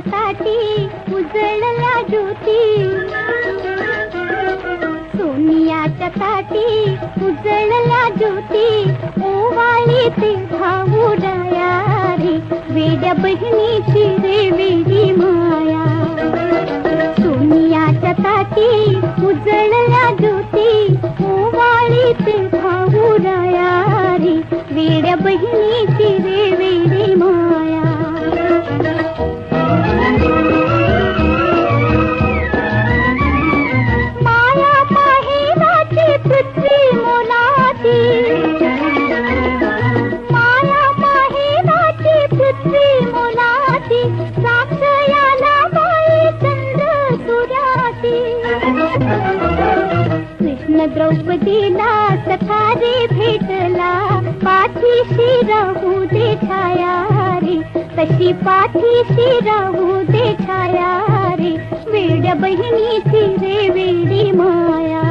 ताटी उजळला ज्योती. सोनियाच्या ताटी उजळला ज्योती. ओवाळी ते भाऊ रे. वेड्या बहिणीची रे कृष्ण द्रौपदीला सखारे भेटला पाठीशी राहू दे छाया रे तशी पाठीशी राहू दे छाया रे वेड्या बहिणीची रे वेडी माया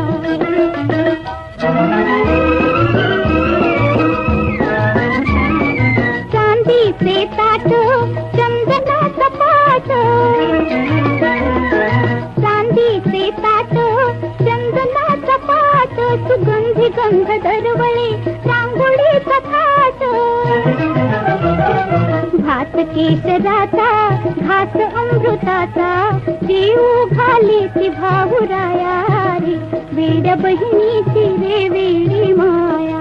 भात केशराचा घास अमृताचा देऊ घाली ती भाऊराया रे वेड्या बहिणीची रे वेडी माया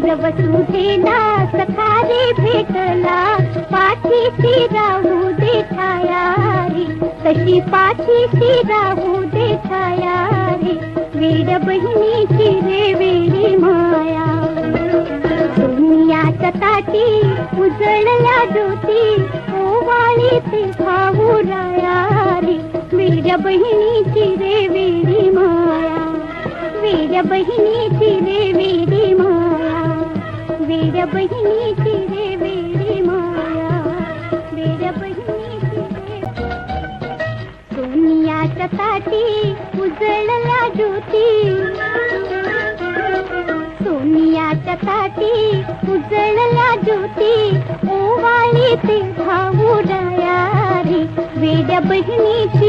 चंद्र वसुधेला सखारे भेटला पाठीशी राहू दे छाया रे। तशी पाठीशी राहू दे छाया रे। वेड बहिणीची रे वेडी माया। दुनियाच्या ताटी उजळल्या ज्योती ओवाळी ते भाऊ राया रे। वेड्या बहिणीची रे वेडी माया। वेड्या बहिणीची उजळल्या ज्योती सोनियाच्या ताटी उजळल्या ज्योती ओवाळी ते भाऊ रे वेड्या बहिणीची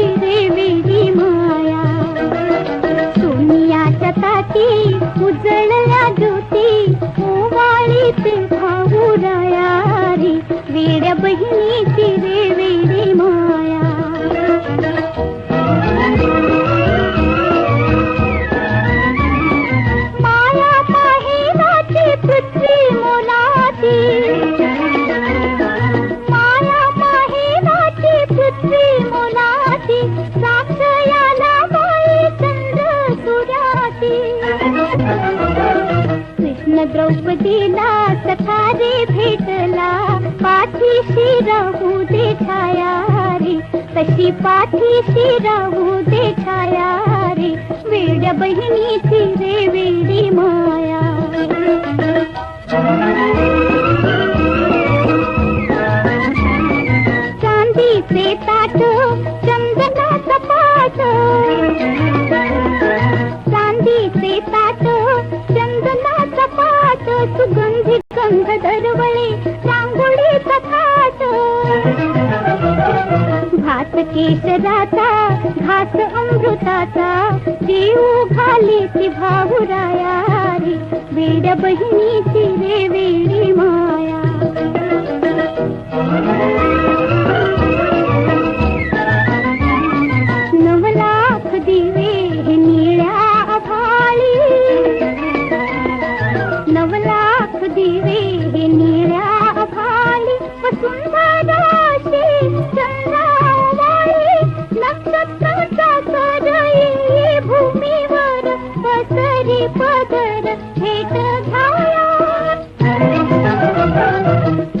द्रौपदीला सखारे भेटला पाठीशी राहू दे छाया रे तशी पाठीशी राहू दे छाया रे वेड्या बहिणीची रे सुगंधी गंध दरवळे रांगोळी कथात. घात केसराचा घात अमृताचा खाली ती भाऊराया रे वेड बहिणीची रे वेळी माया.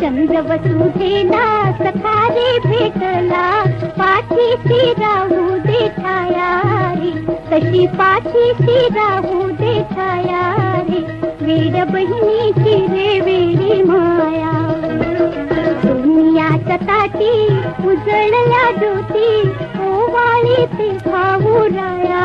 चंद्र सुधेना सखारे भेटला पाठीशी राहू दे रे। तशी पाठीशी राहू दे रे। वेड बहिणीची रे वेडी माया। दुनियाच्या ताटी उजळल्या ज्योती ओवाळी ते भाऊ राया।